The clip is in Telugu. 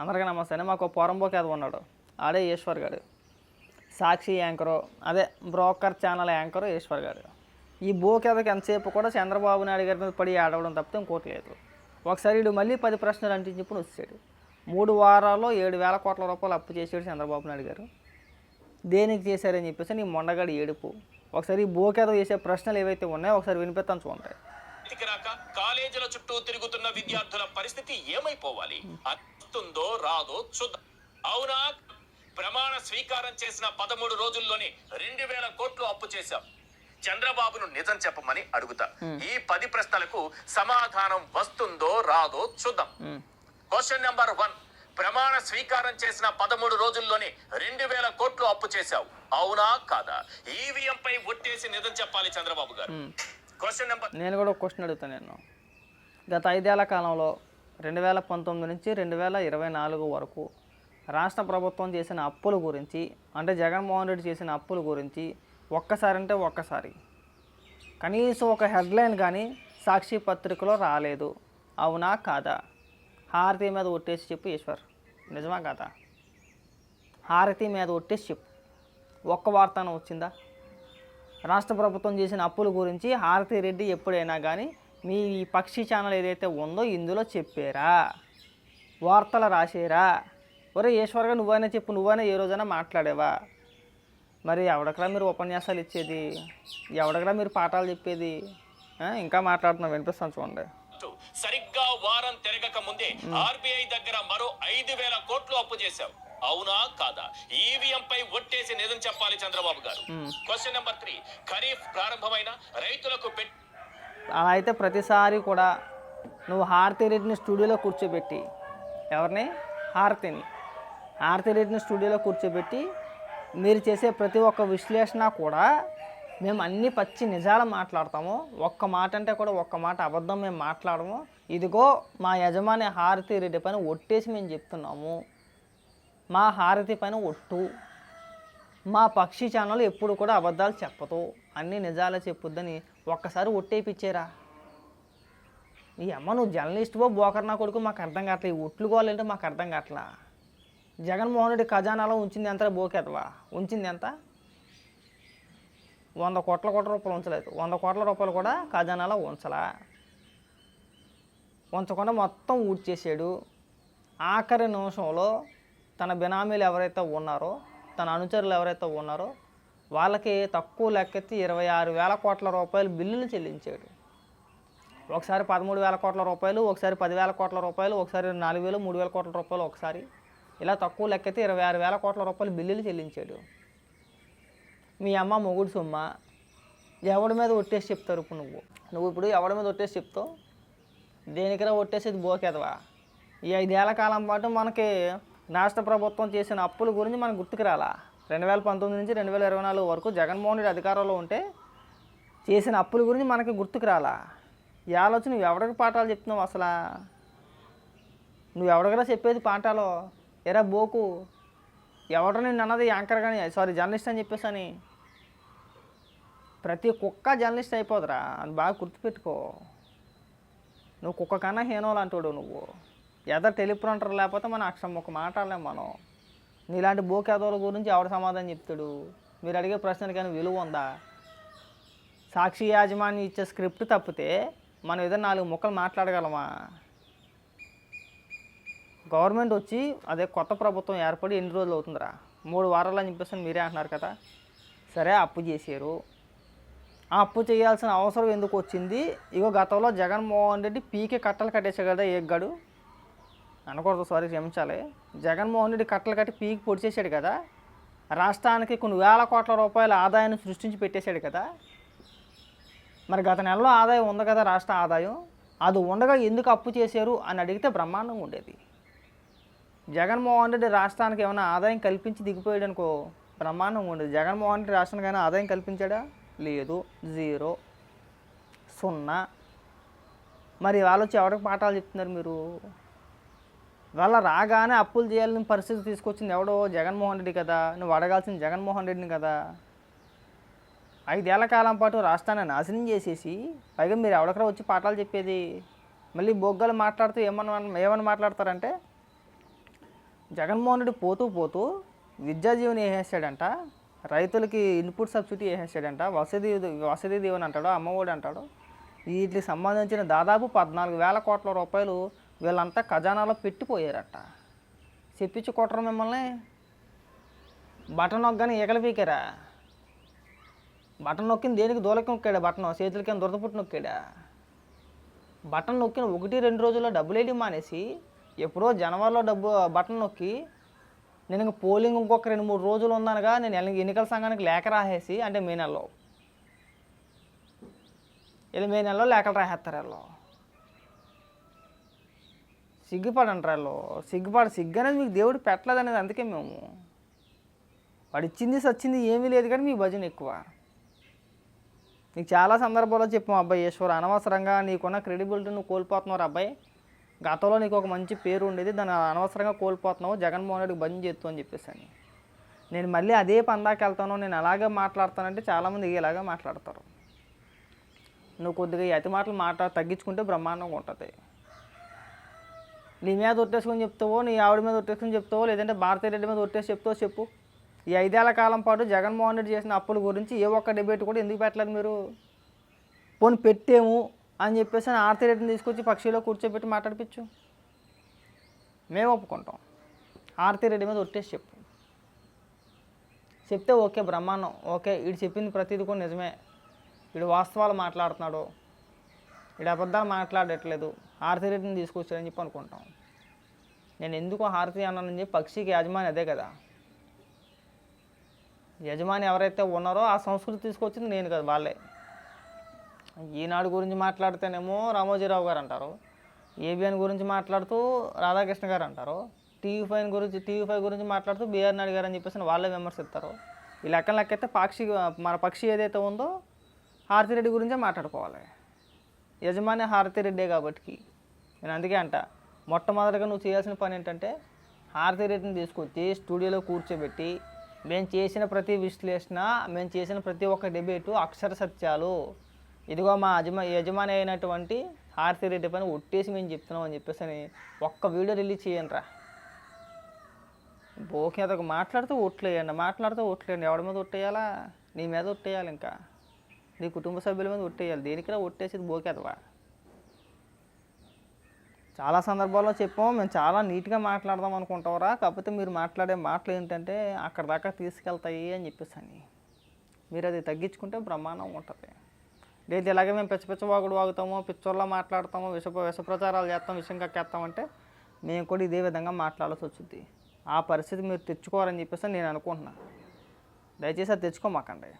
అందరికీ నమస్తే. మాకు పోరంబోకి అది ఉన్నాడు. ఆడే ఈశ్వర్ గారు సాక్షి యాంకరు. అదే బ్రోకర్ ఛానల్ యాంకరు ఈశ్వర్ గారు ఈ బోకేదకి ఎంతసేపు కూడా చంద్రబాబు నాయుడు గారి మీద పడి ఆడవడం తప్పితే ఇంకోటి లేదు. ఒకసారి వీడు మళ్ళీ పది ప్రశ్నలు అంటించినప్పుడు వచ్చాడు మూడు వారాల్లో ఏడు వేల కోట్ల రూపాయలు అప్పు చేసాడు చంద్రబాబు నాయుడు గారు. దేనికి చేశారని చెప్పేసి నీ మొండగాడి ఏడుపు. ఒకసారి ఈ బోకేదో చేసే ప్రశ్నలు ఏవైతే ఉన్నాయో ఒకసారి వినిపిస్తాను చూడండి. కాలేజీల చుట్టూ తిరుగుతున్న విద్యార్థుల పరిస్థితి ఏమైపోవాలి? వస్తుందో రాదో చూద్దాం. అవునా? ప్రమాణ స్వీకారం చేసిన పదమూడు రోజుల్లోనే రెండు వేల కోట్లు అప్పు చేశాం. చంద్రబాబును నిజం చెప్పమని అడుగుతా. ఈ పది ప్రశ్నలకు సమాధానం వస్తుందో రాదో చూద్దాం. క్వశ్చన్ నెంబర్ వన్ ప్రమాణ స్వీకారం చేసిన పదమూడు రోజుల్లోనే రెండు వేల కోట్లు అప్పు చేశావు. అవునా కాదా? ఈవీఎం పై ఒట్టేసి నిజం చెప్పాలి చంద్రబాబు గారు. క్వశ్చన్ నెంబర్ నేను కూడా ఒక క్వశ్చన్ అడుగుతాను నేను. గత ఐదేళ్ళ కాలంలో రెండు వేల పంతొమ్మిది నుంచి రెండు వేల ఇరవై నాలుగు వరకు రాష్ట్ర ప్రభుత్వం చేసిన అప్పుల గురించి అంటే జగన్మోహన్ రెడ్డి చేసిన అప్పుల గురించి ఒక్కసారి అంటే ఒక్కసారి. కనీసం ఒక హెడ్లైన్ కానీ సాక్షి పత్రికలో రాలేదు. అవునా కాదా? హారతి మీద ఒట్టేసి చెప్పు ఈశ్వర్. నిజమా కాదా? హారతి మీద ఒట్టేసి చెప్పు. ఒక్క వార్తన వచ్చిందా? రాష్ట్ర ప్రభుత్వం చేసిన అప్పుల గురించి హారతి రెడ్డి ఎప్పుడైనా కానీ మీ పక్షి ఛానల్ ఏదైతే ఉందో ఇందులో చెప్పారా. వార్తలు రాసేరా. ఒరే ఈశ్వర్గా నువ్వైనా చెప్పు నువ్వైనా ఏ రోజైనా మాట్లాడేవా? మరి ఎవడకరా మీరు ఉపన్యాసాలు ఇచ్చేది? ఎవడకరా మీరు పాఠాలు చెప్పేది? ఇంకా మాట్లాడుతున్నా వినిపిస్తాను చూడండి. సరిగ్గా వారం తిరగక ముందే ఆర్బీఐ దగ్గర మరో ఐదు వేల కోట్లు అప్పు చేశావు. అవునా కాదా? ఈవీఎం పై ఒట్టేసి నిజం చెప్పాలి చంద్రబాబు గారు. క్వశ్చన్ నెంబర్ త్రీ ఖరీఫ్ ప్రారంభమైన రైతులకు పెట్ అలా అయితే ప్రతిసారి కూడా నువ్వు హారతి రెడ్డిని స్టూడియోలో కూర్చోబెట్టి ఎవరిని? హారతిని. హారతి రెడ్డిని స్టూడియోలో కూర్చోబెట్టి మీరు చేసే ప్రతి ఒక్క విశ్లేషణ కూడా మేము అన్ని పచ్చి నిజాలు మాట్లాడతాము. ఒక్క మాట అంటే కూడా ఒక్క మాట అబద్ధం మేము మాట్లాడము. ఇదిగో మా యజమాని హారతి రెడ్డి పైన ఒట్టేసి మేము చెప్తున్నాము. మా హారతి పైన ఒట్టు. మా పక్షి ఛానల్ ఎప్పుడు కూడా అబద్ధాలు చెప్పదు. అన్ని నిజాలే చెప్పుద్దని ఒక్కసారి ఒట్టేపిచ్చేరా. ఈ అమ్మ నువ్వు జర్నలిస్ట్వో బోకర్ నా కొడుకు మాకు అర్థం కావట్లేదు ఈ ఒట్లు గోలంటే మాకు అర్థం కావట్లా. జగన్మోహన్ రెడ్డి ఖజానాలో ఉంచింది ఎంత బోకేదవా? ఉంచింది ఎంత? వంద కోట్ల కోట్ల రూపాయలు ఉంచలేదు. వంద కోట్ల రూపాయలు కూడా ఖజానాలో ఉంచలా. ఉంచకుండా మొత్తం ఊడ్చేసాడు. ఆఖరి నిమిషంలో తన బినామీలు ఎవరైతే ఉన్నారో తన అనుచరులు ఎవరైతే ఉన్నారో వాళ్ళకి తక్కువ లెక్కెత్తి ఇరవై ఆరు వేల కోట్ల రూపాయలు బిల్లులు చెల్లించాడు. ఒకసారి పదమూడు వేల కోట్ల రూపాయలు ఒకసారి పదివేల కోట్ల రూపాయలు ఒకసారి నాలుగు వేలు మూడు వేల కోట్ల రూపాయలు ఒకసారి. ఇలా తక్కువ లెక్కెత్తి ఇరవై ఆరు వేల కోట్ల రూపాయలు బిల్లులు చెల్లించాడు. మీ అమ్మ మొగుడు సొమ్మ ఎవడి మీద ఒట్టేసి చెప్తారు ఇప్పుడు నువ్వు? నువ్వు ఇప్పుడు ఎవడి మీద ఒట్టేసి చెప్తావు? దేనికైనా ఒట్టేసేది బోకేదవా? ఈ ఐదేళ్ళ కాలం పాటు మనకి రాష్ట్ర ప్రభుత్వం చేసిన అప్పుల గురించి మనకు గుర్తుకు రాలా? రెండు వేల పంతొమ్మిది నుంచి రెండు వేల ఇరవై నాలుగు వరకు జగన్మోహన్ రెడ్డి అధికారంలో ఉంటే చేసిన అప్పుల గురించి మనకి గుర్తుకు రాలా. ఈ ఆలోచన నువ్వు ఎవరికి పాఠాలు చెప్తున్నావు అసలు? నువ్వు ఎవరికైనా చెప్పేది పాఠాలు? ఎరా బోకు ఎవడో నేను అన్నది యాంకర్ కానీ సారీ జర్నలిస్ట్ అని చెప్పేసి అని ప్రతి కుక్క జర్నలిస్ట్ అయిపోదురా అని బాగా గుర్తుపెట్టుకో. నువ్వు కుక్క కన్నా హీనో లాంటివాడు నువ్వు. ఎదర్ టెలిప్రాంటర్ లేకపోతే మనం అక్షరం ఒక మాట్లాడలేం మనం. నీలాంటి బోకేదోల గురించి ఎవడు సమాధానం చెప్తాడు? మీరు అడిగే ప్రశ్నకి కానీ విలువ ఉందా? సాక్షి యాజమాన్యం ఇచ్చే స్క్రిప్ట్ తప్పితే మనం ఏదైనా నాలుగు ముక్కలు మాట్లాడగలమా? గవర్నమెంట్ వచ్చి అదే కొత్త ప్రభుత్వం ఏర్పడి ఎన్ని రోజులు అవుతుందిరా? మూడు వారాలు అని చెప్పేసి మీరే అంటున్నారు కదా. సరే అప్పు చేశారు. ఆ అప్పు చేయాల్సిన అవసరం ఎందుకు వచ్చింది? ఇగో గతంలో జగన్మోహన్ రెడ్డి పీకే కట్టలు కట్టేసే కదా ఎగ్గాడు అనకూడదు సారీ క్షమించాలి. జగన్మోహన్ రెడ్డి కట్టలు కట్టి పీకి పొడిచేశాడు కదా రాష్ట్రానికి కొన్ని వేల కోట్ల రూపాయల ఆదాయాన్ని సృష్టించి పెట్టేశాడు కదా. మరి గత నెలలో ఆదాయం ఉంది కదా రాష్ట్ర ఆదాయం. అది ఉండగా ఎందుకు అప్పు చేశారు అని అడిగితే బ్రహ్మాండంగా ఉండేది. జగన్మోహన్ రెడ్డి రాష్ట్రానికి ఏమైనా ఆదాయం కల్పించి దిగిపోయాడు అనుకో బ్రహ్మాండంగా ఉండేది. జగన్మోహన్ రెడ్డి రాష్ట్రానికి అయినా ఆదాయం కల్పించాడా? లేదు. జీరో. సున్నా. మరి వాళ్ళు వచ్చి ఎవరికి పాఠాలు చెప్తున్నారు మీరు? వాళ్ళ రాగానే అప్పులు చేయాలని పరిస్థితి తీసుకొచ్చింది ఎవడో జగన్మోహన్ రెడ్డి కదా నువ్వు అడగాల్సింది జగన్మోహన్ రెడ్డిని కదా. ఐదేళ్ళ కాలం పాటు రాష్ట్రాన్ని నాశనం చేసేసి పైగా మీరు ఎవడక్కడ వచ్చి పాఠాలు చెప్పేది మళ్ళీ బొగ్గలు మాట్లాడుతూ ఏమన్నా ఏమని మాట్లాడతారంటే జగన్మోహన్ రెడ్డి పోతూ పోతూ విద్యాజీవని వేసేసాడంట రైతులకి ఇన్పుట్ సబ్సిడీ వేసేసాడంట వసతి వసతి దీవెన అంటాడు అమ్మఒడి అంటాడు వీటికి సంబంధించిన దాదాపు పద్నాలుగు వేల కోట్ల రూపాయలు వీళ్ళంతా ఖజానాలో పెట్టిపోయారట. చెప్పించి కొట్టరు మిమ్మల్ని. బటన్ నొక్కగానే ఈగలు పీకారా? బటన్ నొక్కింది దేనికి? దూలకి నొక్కాడా బటన్? చేతులకి ఏం దురదపుట్టు నొక్కాడా? బటన్ నొక్కిన ఒకటి రెండు రోజుల్లో డబ్బులు వేయడం మానేసి ఎప్పుడో జనవరిలో డబ్బు బటన్ నొక్కి నేను ఇంకా పోలింగ్ ఇంకొక రెండు మూడు రోజులు ఉందనగా నేను ఎన్నికల సంఘానికి లేఖ రాసేసి అంటే మే నెలలో. ఇలా మే నెలలో లేఖలు రాసేస్తారు వీళ్ళు. సిగ్గుపడండి రాళ్ళు సిగ్గుపడ సిగ్గు అనేది మీకు దేవుడు పెట్టలేదు అనేది అందుకే మేము. వాడు ఇచ్చింది సచ్చింది ఏమీ లేదు కానీ మీ భజన ఎక్కువ. నీకు చాలా సందర్భాల్లో చెప్పాం అబ్బాయి ఈశ్వర్ అనవసరంగా నీకున్న క్రెడిబిలిటీ నువ్వు కోల్పోతున్నావు అబ్బాయి. గతంలో నీకు ఒక మంచి పేరు ఉండేది దాన్ని అనవసరంగా కోల్పోతున్నావు జగన్మోహన్ రెడ్డికి బంద్ చేస్తూ అని చెప్పేసి అని. నేను మళ్ళీ అదే పందాకి వెళ్తాను నేను అలాగే మాట్లాడతానంటే చాలామంది ఇలాగే మాట్లాడతారు. నువ్వు కొద్దిగా ఈ అతి మాటలు మాట తగ్గించుకుంటే బ్రహ్మాండంగా ఉంటుంది. నీ మీద ఒట్టేసుకొని చెప్తావో నీ ఆవిడ మీద ఒట్టేసుకొని చెప్తావో లేదంటే భారతీయ రెడ్డి మీద ఒట్టేసి చెప్తావో చెప్పు. ఈ ఐదేళ్ళ కాలం పాటు జగన్మోహన్ రెడ్డి చేసిన అప్పుల గురించి ఏ ఒక్క డిబేట్ కూడా ఎందుకు పెట్టలేదు మీరు? పోనీ పెట్టేము అని చెప్పేసి అని ఆర్తి రెడ్డిని తీసుకొచ్చి పక్షిలో కూర్చోబెట్టి మాట్లాడిపించు. మేము ఒప్పుకుంటాం. ఆర్తి రెడ్డి మీద ఒట్టేసి చెప్పు. చెప్తే ఓకే బ్రహ్మాండం ఓకే వీడు చెప్పింది ప్రతిదీ కూడా నిజమే. వీడు వాస్తవాలు మాట్లాడుతున్నాడు. వీడు అబద్ధాలు మాట్లాడట్లేదు. హారతి రెడ్డిని తీసుకొచ్చారని చెప్పి అనుకుంటాం. నేను ఎందుకు హారతి అన్నానని చెప్పి పక్షికి యజమాని అదే కదా. యజమాని ఎవరైతే ఉన్నారో ఆ సంస్కృతి తీసుకొచ్చింది నేను కదా వాళ్ళే. ఈనాడు గురించి మాట్లాడితేనేమో రామోజీరావు గారు అంటారు. ఏబిఎన్ గురించి మాట్లాడుతూ రాధాకృష్ణ గారు అంటారు. టీవీ ఫైవ్ గురించి టీవీ ఫైవ్ గురించి మాట్లాడుతూ బీఆర్ నాయుడు గారు అని చెప్పేసి వాళ్ళే విమర్శిస్తారు. ఈ లెక్కన లెక్కైతే పక్షి మన పక్షి ఏదైతే ఉందో హారతిరెడ్డి గురించే మాట్లాడుకోవాలి. యజమాని హారతి రెడ్డే కాబట్టి నేను అందుకే అంట మొట్టమొదటిగా నువ్వు చేయాల్సిన పని ఏంటంటే హారతి రెడ్డిని తీసుకొచ్చి స్టూడియోలో కూర్చోబెట్టి మేము చేసిన ప్రతి విశ్లేషణ మేము చేసిన ప్రతి ఒక్క డిబేటు అక్షర సత్యాలు. ఇదిగో మా యజమా యజమాని అయినటువంటి హారతి రెడ్డి పైన ఒట్టేసి మేము చెప్తున్నాం అని చెప్పేసి అని ఒక్క వీడియో రిలీజ్ చేయండి రా బోకి అదొక మాట్లాడుతూ ఓట్లేయండి మాట్లాడుతూ ఓట్లేయండి ఎవడి మీద ఒట్టేయాలా? నీ మీద ఒట్టేయాలి ఇంకా నీ కుటుంబ సభ్యుల మీద ఒట్టేయాలి. దేనికైనా ఒట్టేసేది బోకేదవా చాలా సందర్భాల్లో చెప్పాము మేము చాలా నీట్గా మాట్లాడదాం అనుకుంటావరా. కాకపోతే మీరు మాట్లాడే మాటలు ఏంటంటే అక్కడ దాకా తీసుకెళ్తాయి అని చెప్పేసి అని. మీరు అది తగ్గించుకుంటే బ్రహ్మాండం ఉంటుంది. లేదు ఇలాగే మేము పిచ్చ పిచ్చ వాగుడు వాగుతాము పిచ్చోళ్ళ మాట్లాడతాము విష విషప్రచారాలు చేస్తాం విషయం కక్కేస్తామంటే మేము కూడా ఇదే విధంగా మాట్లాడాల్సి వచ్చింది. ఆ పరిస్థితి మీరు తెచ్చుకోవాలని చెప్పేసి నేను అనుకుంటున్నాను దయచేసి అది తెచ్చుకోమాకండి.